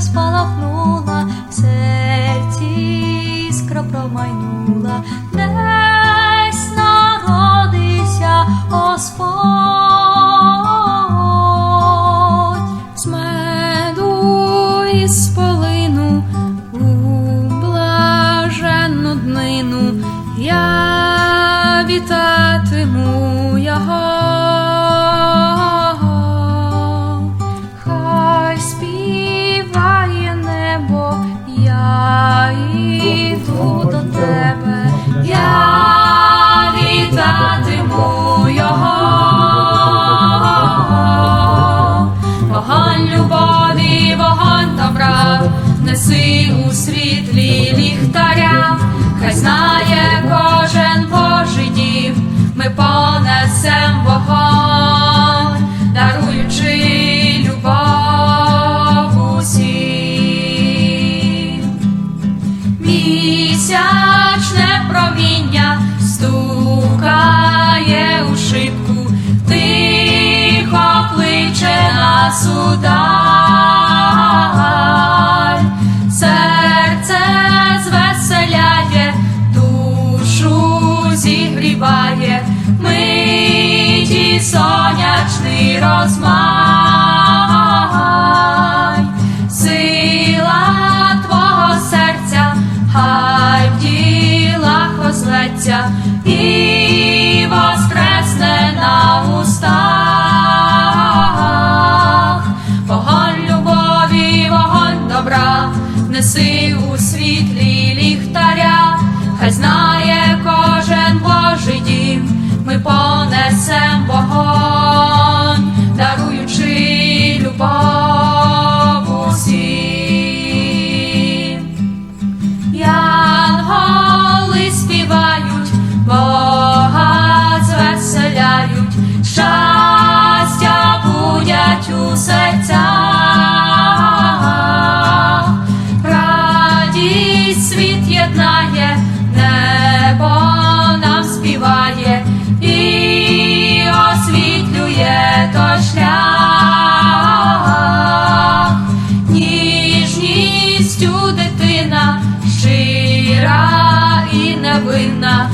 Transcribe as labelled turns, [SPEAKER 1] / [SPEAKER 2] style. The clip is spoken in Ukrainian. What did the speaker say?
[SPEAKER 1] спалахнула, в серці іскра промайнула, десь народився Господь. З меду і проміння стукає у шибку, тихо кличе нас удаль. Серце звеселяє, душу зігріває, миті сонячний розмай. брат, неси у світлі ліхтаря, хай знає кого. весь світ єднає, небо нам співає і освітлює той шлях, ніжністю дитина, щира і невинна.